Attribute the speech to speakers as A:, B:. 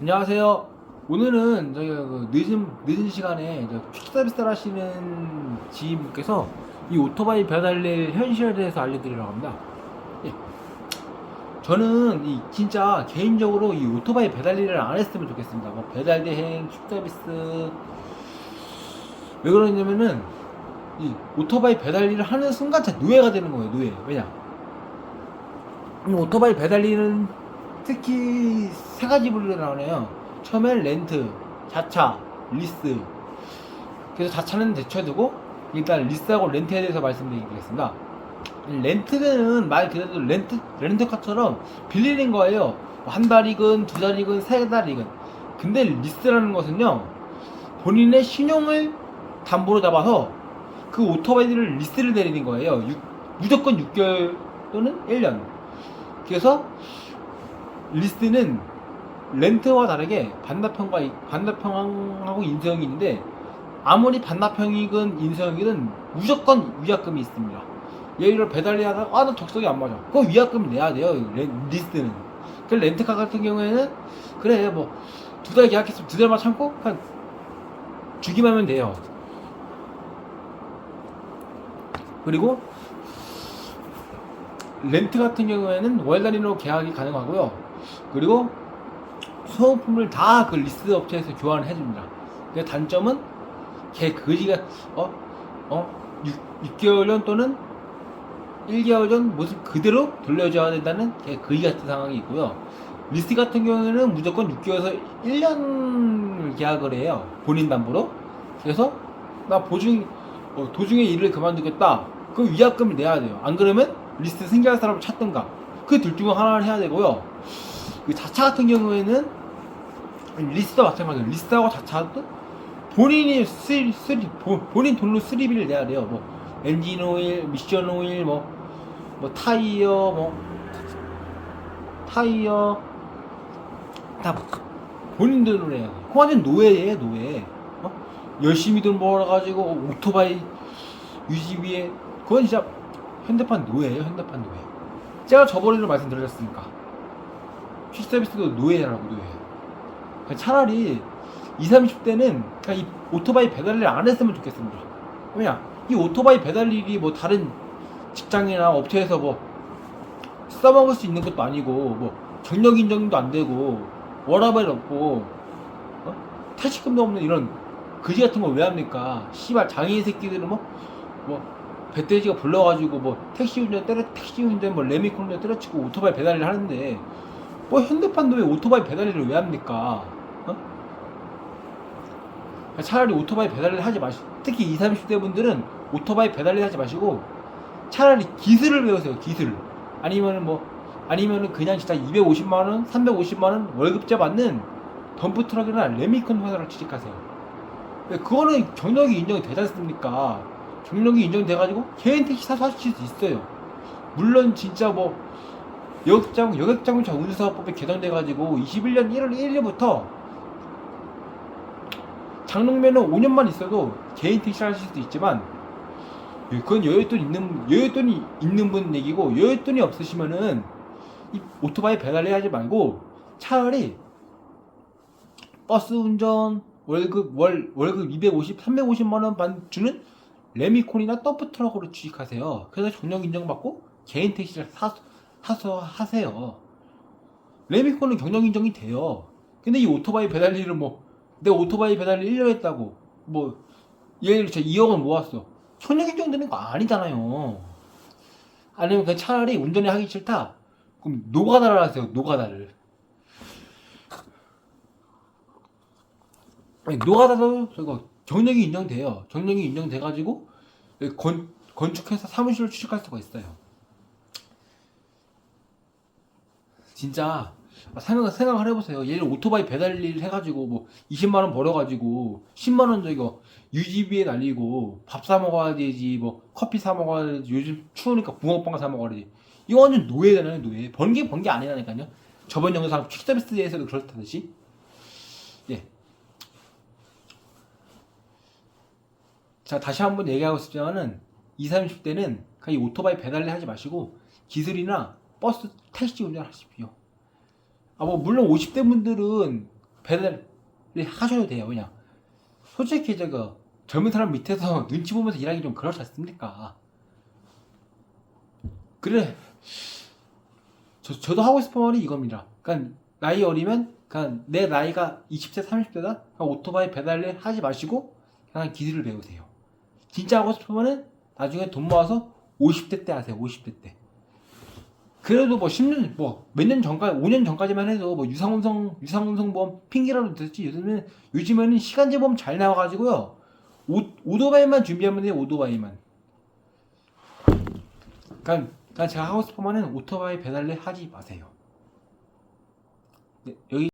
A: 안녕하세요. 오늘은 저희가 그 늦은 늦은 시간에 저 퀵서비스를 하시는 지인분께서 이 오토바이 배달일 현실에 대해서 알려드리려고 합니다. 예. 저는 이 진짜 개인적으로 이 오토바이 배달 일을 안 했으면 좋겠습니다. 뭐 배달 대행, 퀵 서비스 왜 그러냐면은 이 오토바이 배달 일을 하는 순간 자 노예가 되는 거예요. 노예. 왜냐? 이 오토바이 배달 일은 특히 세 가지 분류로 나오네요. 처음엔 렌트, 자차, 리스. 그래서 자차는 대처해두고 일단 리스하고 렌트에 대해서 말씀드리겠습니다. 렌트는 말 그대로 렌트 렌트카처럼 빌리는 거예요. 뭐한 달이건 두 달이건 세 달이건. 근데 리스라는 것은요 본인의 신용을 담보로 잡아서 그 오토바이들을 리스를 내리는 거예요. 육- 무조건 6개월 또는 1년. 그래서 리스트는 렌트와 다르게 반납형과 이- 반납형하고 인수형이 있는데 아무리 반납형이건 인수형이든 무조건 위약금이 있습니다. 예를 들어 배달이 하다가 아나 적성이 안 맞아. 그럼 위약금 내야 돼요. 렌, 리스트는. 그 렌트카 같은 경우에는 그래 뭐 두 달 계약했으면 두 달만 참고 그냥 주기만 하면 돼요. 그리고 렌트 같은 경우에는 월 단위로 계약이 가능하고요. 그리고 소모품을 다 그 리스트 업체에서 교환을 해줍니다. 그 단점은 걔 거지가 어? 어? 6, 6개월 전 또는 1개월 전 모습 그대로 돌려줘야 된다는 걔 거지 같은 상황이 있고요. 리스트 같은 경우에는 무조건 6개월에서 1년 계약을 해요. 본인 담보로. 그래서 나 보증 어, 도중에 일을 그만두겠다. 그럼 위약금을 내야 돼요. 안 그러면 리스트 승계할 사람을 찾든가. 그 둘 중 하나를 해야 되고요. 그 자차 같은 경우에는 리스트와 마찬가지로 리스트하고 자차도 본인이 수리, 보- 본인 돈으로 수리비를 내야 돼요. 뭐 엔진 오일, 미션 오일, 뭐, 뭐 타이어, 뭐 타이어 다 본인 돈으로 해야 돼. 그 완전 노예예요, 노예. 어? 열심히 돈 벌어가지고 오토바이 유지비에 그건 진짜 현대판 노예예요, 현대판 노예. 제가 저번에도 말씀드렸으니까 퀵서비스도 노예라고 노예. 그러니까 차라리 20, 30대는 그냥 이 오토바이 배달일 안 했으면 좋겠습니다. 왜냐? 이 오토바이 배달일이 뭐 다른 직장이나 업체에서 뭐 써먹을 수 있는 것도 아니고 뭐 경력 인정도 안 되고 워라벨 없고 어? 퇴직금도 없는 이런 그지 같은 거왜 합니까? 씨발 장애인 새끼들은 뭐 뭐 배돼지가 불러가지고 뭐 택시 운전 때려 택시 운전 뭐 레미콘 운전 때려치고 오토바이 배달일 하는데 뭐 현대판도 왜 오토바이 배달일을 왜 합니까? 어? 차라리 오토바이 배달일 하지 마시 특히 20, 30대 분들은 오토바이 배달일 하지 마시고 차라리 기술을 배우세요 기술 아니면은 뭐 아니면은 그냥 진짜 250만 원, 350만 원 월급제 받는 덤프 트럭이나 레미콘 회사를 취직하세요. 그거는 경력이 인정이 되지 않습니까? 경력이 인정돼가지고 개인 택시 사서 하실 수 있어요. 물론 진짜 뭐 여객장 여객자동차 운수사업법에 개정돼가지고 21년 1월 1일부터 장롱면허 5년만 있어도 개인 택시 하실 수도 있지만 예, 그건 여윳돈 있는 여윳돈이 있는 분 얘기고 여윳돈이 없으시면은 이 오토바이 배달을 하지 말고 차라리 버스 운전 월급 월 월급 250 350만 원 반 주는 레미콘이나 덤프 트럭으로 취직하세요. 그래서 경력 인정받고 개인 택시를 사, 사서 하세요. 레미콘은 경력 인정이 돼요. 근데 이 오토바이 배달 일은 뭐 내가 오토바이 배달을 1년 했다고 뭐 예를 들어 2억원 모았어. 경력 인정되는 거 아니잖아요. 아니면 그냥 차라리 운전이 하기 싫다. 그럼 노가다를 하세요. 노가다를. 아니, 노가다도 저거 경력이 인정돼요. 경력이 인정돼가지고 건 건축회사 사무실을 취직할 수가 있어요. 진짜 생각 생각을 해보세요. 들어 오토바이 배달 일 해가지고 뭐 20만 원 벌어가지고 10만 원 저거 유지비에 날리고 밥 사 먹어야 되지 뭐 커피 사 먹어야 되지 요즘 추우니까 붕어빵 사 먹어야 되지 이거 완전 노예잖아요 노예 번게번게 아니라니까요. 저번 영상 퀵 서비스에서도 그렇다듯이 예. 자 다시 한번 얘기하고 싶지만은 20, 30대는 그냥 이 오토바이 배달을 하지 마시고 기술이나 버스 택시 운전하십시오. 아 뭐 물론 50대 분들은 배달을 하셔도 돼요. 그냥 솔직히 저거 젊은 사람 밑에서 눈치 보면서 일하기 좀 그렇지 않습니까? 그래. 저, 저도 하고 싶은 말이 이겁니다. 그러니까 나이 어리면 그냥 내 나이가 20대 30대다? 오토바이 배달일 하지 마시고 그냥 기술을 배우세요. 진짜 하고 싶으면은 나중에 돈 모아서 50대 때 하세요. 50대 때 그래도 뭐 10년 뭐 몇 년 전까지 5년 전까지만 해도 뭐 유상운송 유상운송 보험 핑계라도 됐지. 요즘은 요즘에는 시간제 보험 잘 나와가지고요. 오, 오토바이만 준비하면 돼요 오토바이만. 그러니까, 그러니까 제가 하고 싶으면은 오토바이 배달일 하지 마세요. 네, 여기